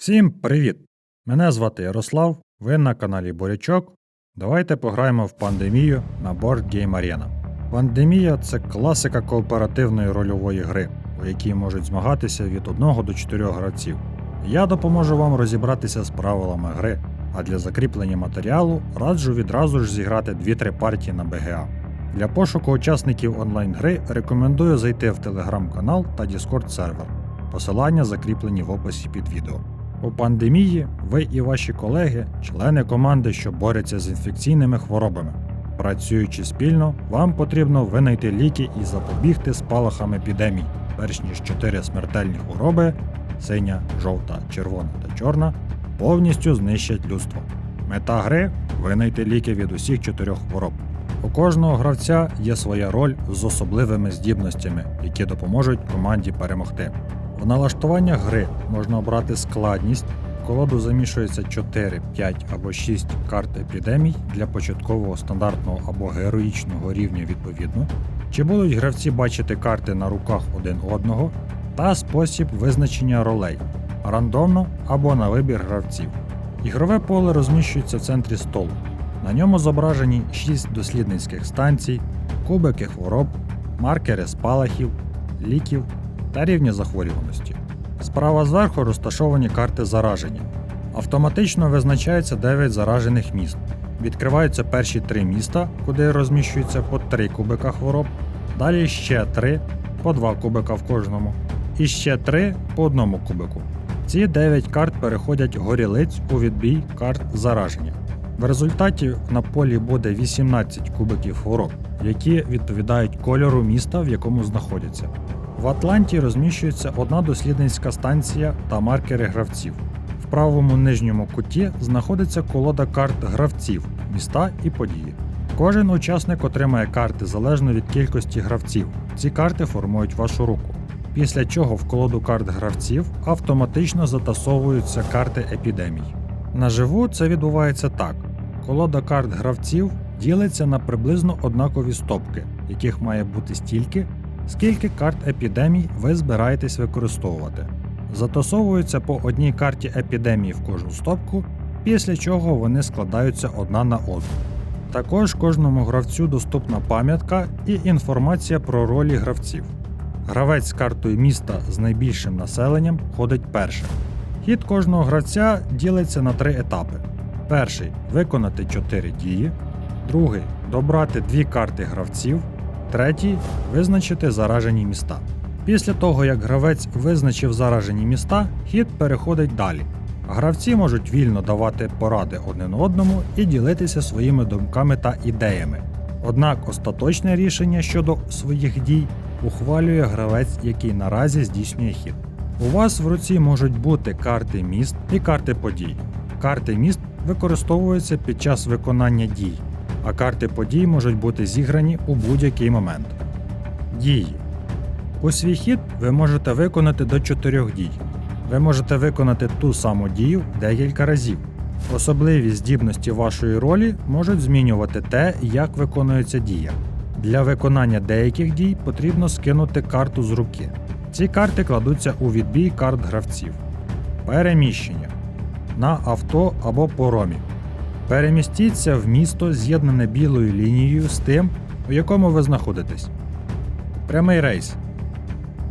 Всім привіт! Мене звати Ярослав, ви на каналі Борячок. Давайте пограємо в пандемію на Board Game Arena. Пандемія це класика кооперативної рольової гри, у якій можуть змагатися від 1 до 4 гравців. Я допоможу вам розібратися з правилами гри, а для закріплення матеріалу раджу відразу ж зіграти 2-3 партії на БГА. Для пошуку учасників онлайн-гри рекомендую зайти в телеграм-канал та Discord сервер. Посилання закріплені в описі під відео. У пандемії ви і ваші колеги, члени команди, що борються з інфекційними хворобами. Працюючи спільно, вам потрібно винайти ліки і запобігти спалахам епідемій, перш ніж чотири смертельні хвороби синя, жовта, червона та чорна повністю знищать людство. Мета гри винайти ліки від усіх чотирьох хвороб. У кожного гравця є своя роль з особливими здібностями, які допоможуть команді перемогти. В налаштуваннях гри можна обрати складність. В колоду замішується 4, 5 або 6 карт епідемій для початкового стандартного або героїчного рівня відповідно. Чи будуть гравці бачити карти на руках один одного, та спосіб визначення ролей рандомно або на вибір гравців. Ігрове поле розміщується в центрі столу. На ньому зображені 6 дослідницьких станцій, кубики хвороб, маркери спалахів, ліків та рівні захворюваності. Справа зверху розташовані карти зараження. Автоматично визначається 9 заражених міст. Відкриваються перші три міста, куди розміщується по 3 кубика хвороб, далі ще 3 по 2 кубика в кожному, і ще 3 по одному кубику. Ці 9 карт переходять горілиць у відбій карт зараження. В результаті на полі буде 18 кубиків хвороб, які відповідають кольору міста, в якому знаходяться. В Атланті розміщується одна дослідницька станція та маркери гравців. В правому нижньому куті знаходиться колода карт гравців, міста і події. Кожен учасник отримає карти залежно від кількості гравців. Ці карти формують вашу руку. Після чого в колоду карт гравців автоматично затасовуються карти епідемій. Наживу це відбувається так: колода карт гравців ділиться на приблизно однакові стопки, яких має бути стільки, скільки карт епідемій ви збираєтесь використовувати. Затасовуються по одній карті епідемії в кожну стопку, після чого вони складаються одна на одну. Також кожному гравцю доступна пам'ятка і інформація про ролі гравців. Гравець з картою міста з найбільшим населенням ходить першим. Хід кожного гравця ділиться на три етапи: перший виконати 4 дії, другий добрати дві карти гравців, третій визначити заражені міста. Після того, як гравець визначив заражені міста, хід переходить далі. Гравці можуть вільно давати поради один одному і ділитися своїми думками та ідеями. Однак остаточне рішення щодо своїх дій ухвалює гравець, який наразі здійснює хід. У вас в руці можуть бути карти міст і карти подій. Карти міст використовуються під час виконання дій, а карти подій можуть бути зіграні у будь-який момент. Дії. У свій хід ви можете виконати до 4 дій. Ви можете виконати ту саму дію декілька разів. Особливі здібності вашої ролі можуть змінювати те, як виконується дія. Для виконання деяких дій потрібно скинути карту з руки. Ці карти кладуться у відбій карт гравців. Переміщення на авто або поромі. Перемістіться в місто, з'єднане білою лінією з тим, у якому ви знаходитесь. Прямий рейс.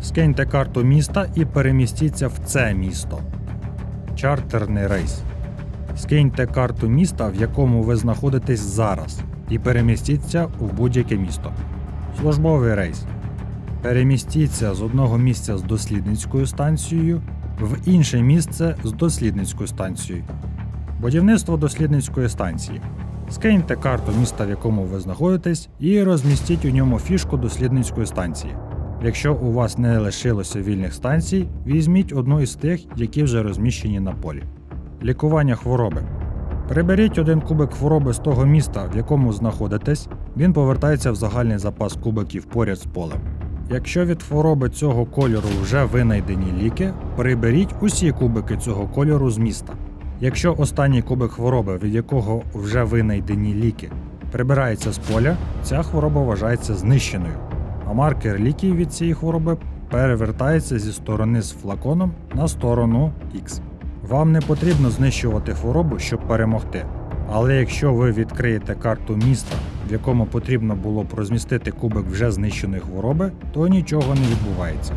Скиньте карту міста і перемістіться в це місто. Чартерний рейс. Скиньте карту міста, в якому ви знаходитесь зараз, і перемістіться в будь-яке місто. Службовий рейс. Перемістіться з одного місця з дослідницькою станцією в інше місце з дослідницькою станцією. Будівництво дослідницької станції. Скиньте карту міста, в якому ви знаходитесь, і розмістіть у ньому фішку дослідницької станції. Якщо у вас не лишилося вільних станцій, візьміть одну із тих, які вже розміщені на полі. Лікування хвороби. Приберіть один кубик хвороби з того міста, в якому знаходитесь, він повертається в загальний запас кубиків поряд з полем. Якщо від хвороби цього кольору вже винайдені ліки, приберіть усі кубики цього кольору з міста. Якщо останній кубик хвороби, від якого вже винайдені ліки, прибирається з поля, ця хвороба вважається знищеною, а маркер ліків від цієї хвороби перевертається зі сторони з флаконом на сторону X. Вам не потрібно знищувати хворобу, щоб перемогти. Але якщо ви відкриєте карту міста, в якому потрібно було б розмістити кубик вже знищеної хвороби, то нічого не відбувається.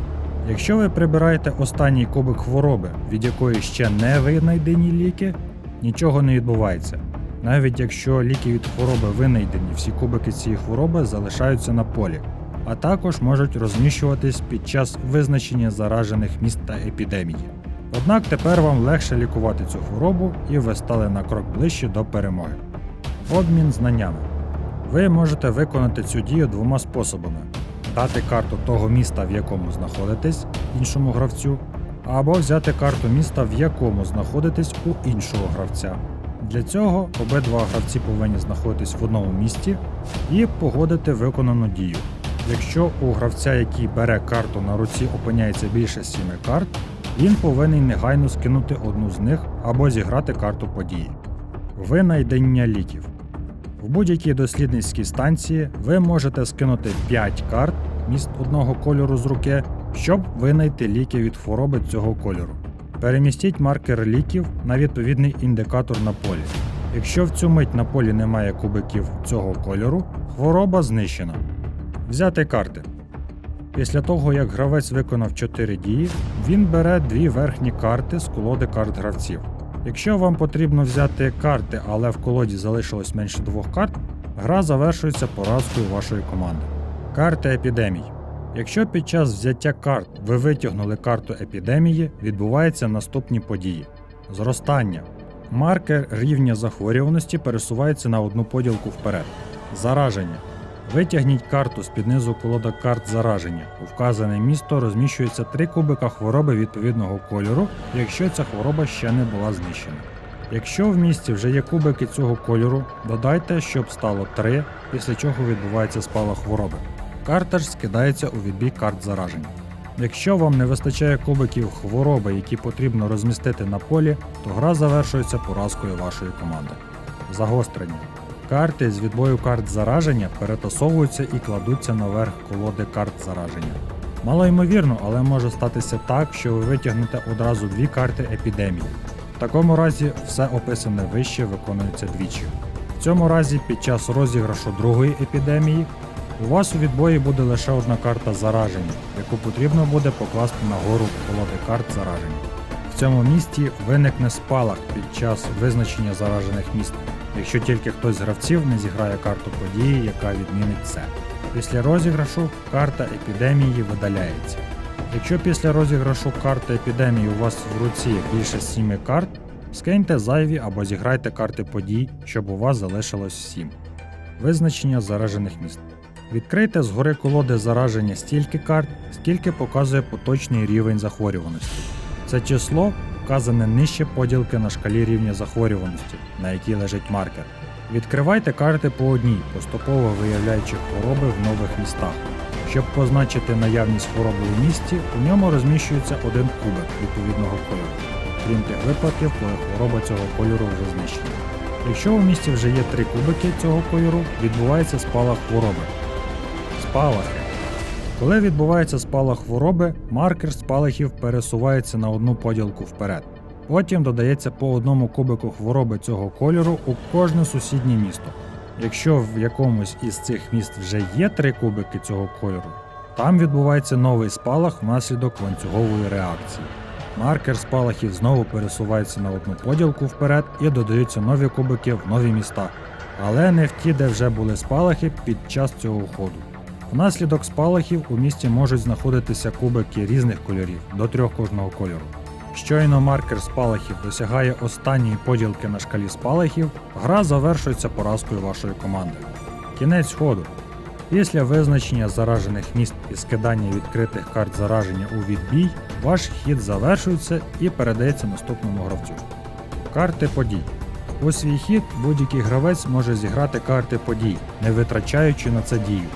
Якщо ви прибираєте останній кубик хвороби, від якої ще не винайдені ліки, нічого не відбувається. Навіть якщо ліки від хвороби винайдені, всі кубики цієї хвороби залишаються на полі, а також можуть розміщуватись під час визначення заражених міст та епідемії. Однак тепер вам легше лікувати цю хворобу і ви стали на крок ближче до перемоги. Обмін знаннями. Ви можете виконати цю дію двома способами: дати карту того міста, в якому знаходитесь, іншому гравцю, або взяти карту міста, в якому знаходитесь у іншого гравця. Для цього обидва гравці повинні знаходитись в одному місті і погодити виконану дію. Якщо у гравця, який бере карту на руці, опиняється більше 7 карт, він повинен негайно скинути одну з них або зіграти карту події. Винайдення ліків. В будь-якій дослідницькій станції ви можете скинути 5 карт міст одного кольору з руки, щоб винайти ліки від хвороби цього кольору. Перемістіть маркер ліків на відповідний індикатор на полі. Якщо в цю мить на полі немає кубиків цього кольору, хвороба знищена. Взяти карти. Після того, як гравець виконав 4 дії, він бере дві верхні карти з колоди карт гравців. Якщо вам потрібно взяти карти, але в колоді залишилось менше двох карт, гра завершується поразкою вашої команди. Карти епідемій. Якщо під час взяття карт ви витягнули карту епідемії, відбуваються наступні події: зростання. Маркер рівня захворюваності пересувається на одну поділку вперед. Зараження. Витягніть карту з під низу колода карт зараження. У вказане місто розміщується три кубика хвороби відповідного кольору, якщо ця хвороба ще не була знищена. Якщо в місті вже є кубики цього кольору, додайте, щоб стало 3, після чого відбувається спалах хвороби. Карта ж скидається у відбій карт зараження. Якщо вам не вистачає кубиків хвороби, які потрібно розмістити на полі, то гра завершується поразкою вашої команди. Загострення. Карти з відбою карт зараження перетасовуються і кладуться наверх колоди карт зараження. Мало ймовірно, але може статися так, що ви витягнете одразу дві карти епідемії. В такому разі все описане вище виконується двічі. В цьому разі під час розіграшу другої епідемії у вас у відбої буде лише одна карта зараження, яку потрібно буде покласти нагору колоди карт зараження. В цьому місті виникне спалах під час визначення заражених міст, якщо тільки хтось з гравців не зіграє карту події, яка відмінить це. Після розіграшу карта епідемії видаляється. Якщо після розіграшу карти епідемії у вас в руці більше 7 карт, скиньте зайві або зіграйте карти подій, щоб у вас залишилось 7. Визначення заражених міст. Відкрийте згори колоди зараження стільки карт, скільки показує поточний рівень захворюваності. Це число вказане нижче поділки на шкалі рівня захворюваності, на якій лежить маркер. Відкривайте карти по одній, поступово виявляючи хвороби в нових містах. Щоб позначити наявність хвороби у місті, у ньому розміщується один кубик відповідного кольору, крім тих випадків, коли хвороба цього кольору вже знищена. Якщо у місті вже є три кубики цього кольору, відбувається спалах хвороби. Спалахи. Коли відбувається спалах хвороби, маркер спалахів пересувається на одну поділку вперед. Потім додається по одному кубику хвороби цього кольору у кожне сусіднє місто. Якщо в якомусь із цих міст вже є три кубики цього кольору, там відбувається новий спалах внаслідок ланцюгової реакції. Маркер спалахів знову пересувається на одну поділку вперед і додаються нові кубики в нові міста, але не в ті, де вже були спалахи під час цього ходу. Внаслідок спалахів у місті можуть знаходитися кубики різних кольорів до трьох кожного кольору. Щойно маркер спалахів досягає останньої поділки на шкалі спалахів, гра завершується поразкою вашої команди. Кінець ходу. Після визначення заражених міст і скидання відкритих карт зараження у відбій, ваш хід завершується і передається наступному гравцю. Карти подій. У свій хід будь-який гравець може зіграти карти подій, не витрачаючи на це дію.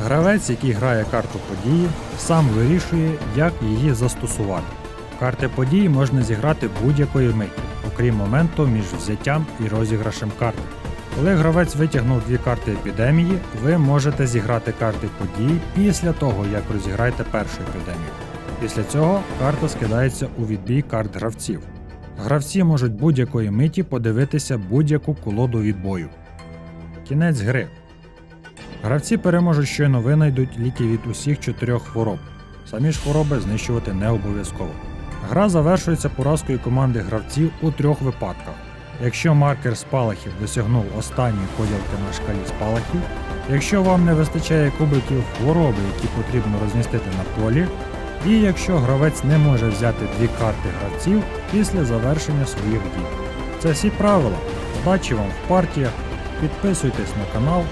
Гравець, який грає карту події, сам вирішує, як її застосувати. Карти подій можна зіграти будь-якої миті, окрім моменту між взяттям і розіграшем карти. Коли гравець витягнув дві карти епідемії, ви можете зіграти карти подій після того, як розіграєте першу епідемію. Після цього карта скидається у відбій карт гравців. Гравці можуть будь-якої миті подивитися будь-яку колоду відбою. Кінець гри. Гравці переможуть щойно винайдуть ліки від усіх чотирьох хвороб. Самі ж хвороби знищувати не обов'язково. Гра завершується поразкою команди гравців у трьох випадках. Якщо маркер спалахів досягнув останньої поділки на шкалі спалахів, якщо вам не вистачає кубиків хвороби, які потрібно розмістити на полі, і якщо гравець не може взяти дві карти гравців після завершення своїх дій. Це всі правила. Удачі вам в партіях, підписуйтесь на канал,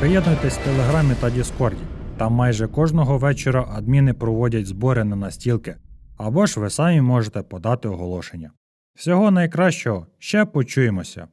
приєднуйтесь в Телеграмі та Діскорді. Там майже кожного вечора адміни проводять збори на настілки, або ж ви самі можете подати оголошення. Всього найкращого, ще почуємося!